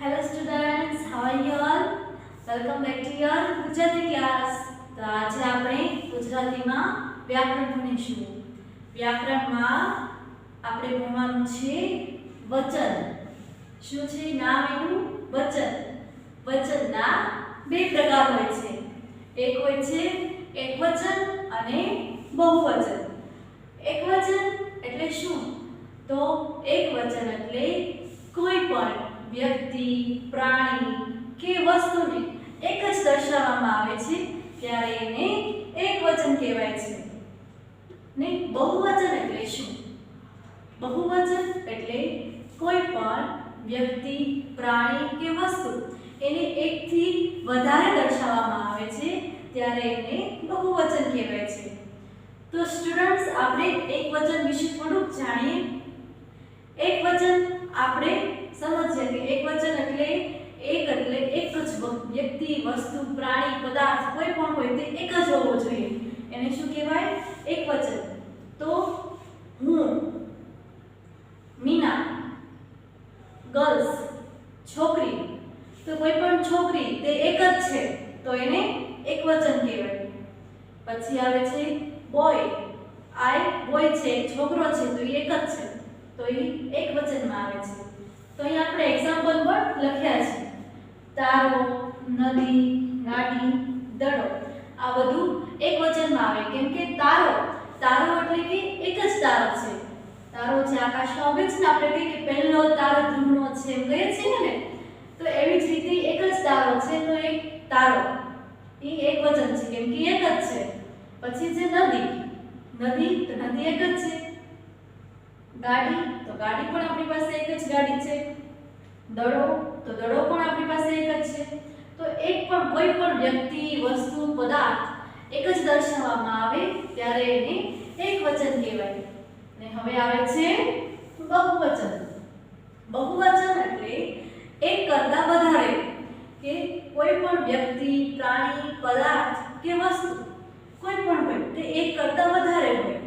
Hello students, how are you all? Welcome back to your Gujarati class તો આજે આપણે ગુજરાતીમાં વ્યાકરણ ભણીશું. વ્યાકરણમાં આપણે ભણવાનું છે વચન. શું છે નામ એનું? વચન. વચનના બે પ્રકાર હોય છે. એક હોય છે એકવચન અને બહુવચન. એકવચન એટલે શું? તો એકવચન એટલે કોઈ પણ વ્યક્તિ, પ્રાણી કે વસ્તુને એક જ દર્શાવવામાં આવે છે, ત્યારે એને એકવચન કહેવાય છે. ને બહુવચન એટલે શું? બહુવચન એટલે કોઈ પણ વ્યક્તિ, પ્રાણી કે વસ્તુ એને એકથી વધારે દર્શાવવામાં આવે છે, ત્યારે એને બહુવચન કહેવાય છે. તો સ્ટુડન્ટ્સ આપણે એકવચન વિશે થોડુંક જાણીએ. એકવચન આપણે સમજીએ કે એકવચન એટલે એક એટલે એક જ વ- વ્યક્તિ, વસ્તુ, પ્રાણી, પદાર્થ, કોઈ પણ હોય તે એક જ હોવો જોઈએ. એને શું કહેવાય? એકવચન તો હું, મીના, ગર્લ્સ, છોકરી, તો કોઈ પણ છોકરી તે એક જ છે, તો એને એકવચન કહેવાય. પછી આવે છે બોય. આઈ બોય છે છોકરો છે, તો એ એક જ છે. તો એ એક વચનમાં આવે છે. તો અહીં આપણે એક્ઝામ્પલ પણ લખ્યા છે. તારો, નદી, ગાડી, દડો, આ બધું એક વચનમાં આવે. કેમ કે તારો તારો એટલે કે એક જ તારો છે. તારો જે આકાશમાં ઉગે છે ને આપણે કહીએ કે પહેલો તારો ધ્રુવનો છે એમ કહીએ છીએ ને તો એવી જ રીતે એક જ તારો છે તો એક તારો. એ એક વચન છે. કેમ કે એક જ છે. પછી છે નદી નદી તો નદી એક જ છે. ગાડી, તો ગાડી પણ આપણી પાસે એક જ ગાડી છે. દડો, તો દડો પણ આપણી પાસે એક જ છે. તો એક પણ કોઈ પણ વ્યક્તિ વસ્તુ, પદાર્થ એક જ દર્શાવવામાં આવે ત્યારે એને એક વચન કહેવાય. ને હવે આવે છે બહુવચન. બહુવચન એટલે એક કરતાં વધારે કે કોઈ પણ વ્યક્તિ, પ્રાણી, પદાર્થ કે વસ્તુ, કોઈ પણ હોય તે એક કરતાં વધારે હોય.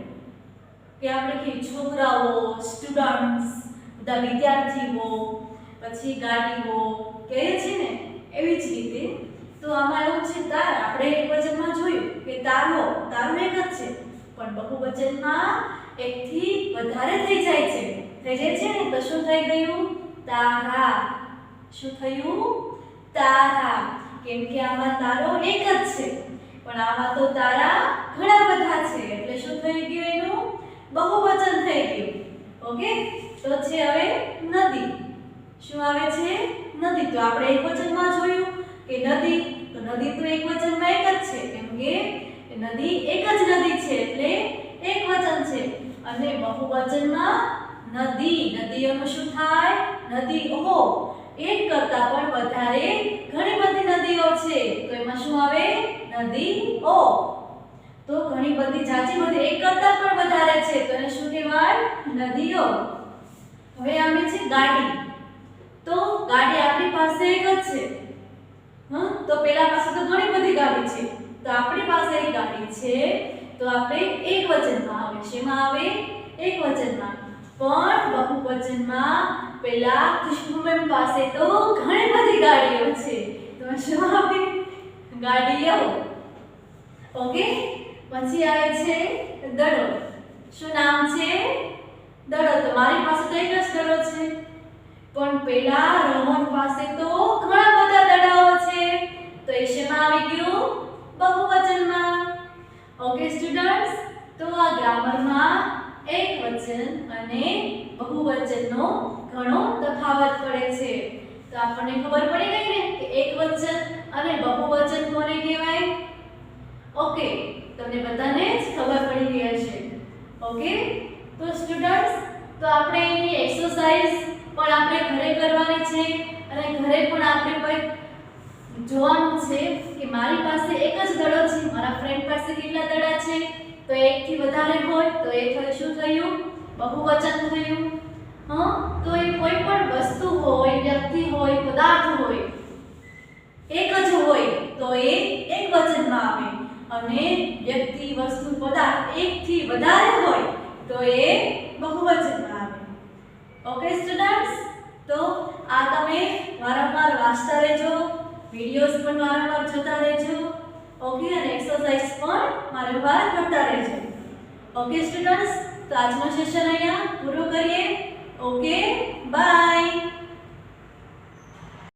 કે આપણે કે છોકરાઓ સ્ટુડન્ટ્સ બધા વિદ્યાર્થીઓ પછી ગાડીઓ કહે છે ને, એવી જ રીતે. તો આમાં એવું છે, તાર આપણે એક વચનમાં જોયું કે તારો તારો એક જ છે. પણ બહુવચનમાં એકથી વધારે થઈ જાય છે. થઈ જાય છે ને? તો શું થઈ ગયું? તારા. શું થયું? તારા. કેમ કે આમાં તારો એક જ છે. પણ આમાં તો તારા ઘણા બધા છે. એટલે શું થઈ ગયું એનું? બહુવચન થઈ ગયું. ઓકે? તો છે, હવે શું આવે છે? નદી. તો આપણે એક વચનમાં જોયું કે નદી, તો નદી તો એકવચનમાં એક જ છે. કેમ કે નદી એક જ નદી છે એટલે એકવચન છે. અને બહુવચનમાં નદી. નદીઓનું શું થાય? નદી. નદીઓ એક કરતા પણ વધારે ઘણી બધી નદીઓ છે. તો એમાં શું આવે? નદી ઓ. તો ઘણી બધી જાતિ બધી એક કરતા પણ વધારે છે. તો એને શું કહેવાય? નદીઓ. હવે આવે છે ગાડી. પાસે એક જ છે. હં? તો પેલા પાસે તો ઘણી બધી ગાડી છે. તો આપણી પાસે એક ગાડી છે, તો આપણે એક વચનમાં આવે. શેમાં આવે? એક વચનમાં. પણ બહુવચનમાં પેલા ખુશ્બુબેન પાસે તો ઘણી બધી ગાડીઓ છે. તો શું આવે? ગાડીઓ. ઓકે? પછી આવે છે દડો. શું નામ છે? દડો. મારી પાસે તો એક પણ પેલા રોહન પાસે તો ઘણા બધા દડાઓ છે. તો એ શેમાં આવી ગયું? બહુવચનમાં. ઓકે સ્ટુડન્ટ્સ તો આ ગ્રામરમાં એક વચન અને બહુવચનનો ઘણો તફાવત પડે છે. તો આપણને ખબર પડી ગઈ ને કે એક વચન અને બહુવચન કોને કહેવાય? ઓકે તમને બધાને જ ખબર પડી ગઈ હશે. ઓકે તો સ્ટુડન્ટ્સ તો આપણે એની એક્સરસાઇઝ પણ આપણે ઘરે કરવાની છે અને ઘરે પણ આપણે કંઈક જોવાનું છે કે મારી પાસે એક જ દડો છે, મારા ફ્રેન્ડ પાસે કેટલા દડા છે? તો એકથી વધારે હોય તો એ થયું શું થયું? બહુવચન થયું. હા? તો એ કોઈ પણ વસ્તુ હોય, વ્યક્તિ હોય, પદાર્થ હોય, એક જ હોય તો એ એક વચનમાં આવે. અને વ્યક્તિ વસ્તુ, પદાર્થ એકથી વધારે હોય તો એ ઓકે સ્ટુડન્ટ્સ તો આ તમે વારંવાર વાંચતા રહેજો. વિડીયોઝ પણ વારંવાર જોતા રહેજો. ઓકે અને એક્સરસાઇઝ પણ વારંવાર કરતા રહેજો. ઓકે સ્ટુડન્ટ્સ તો આજનો સેશન અહીંયા પૂરો કરીએ. Okay bye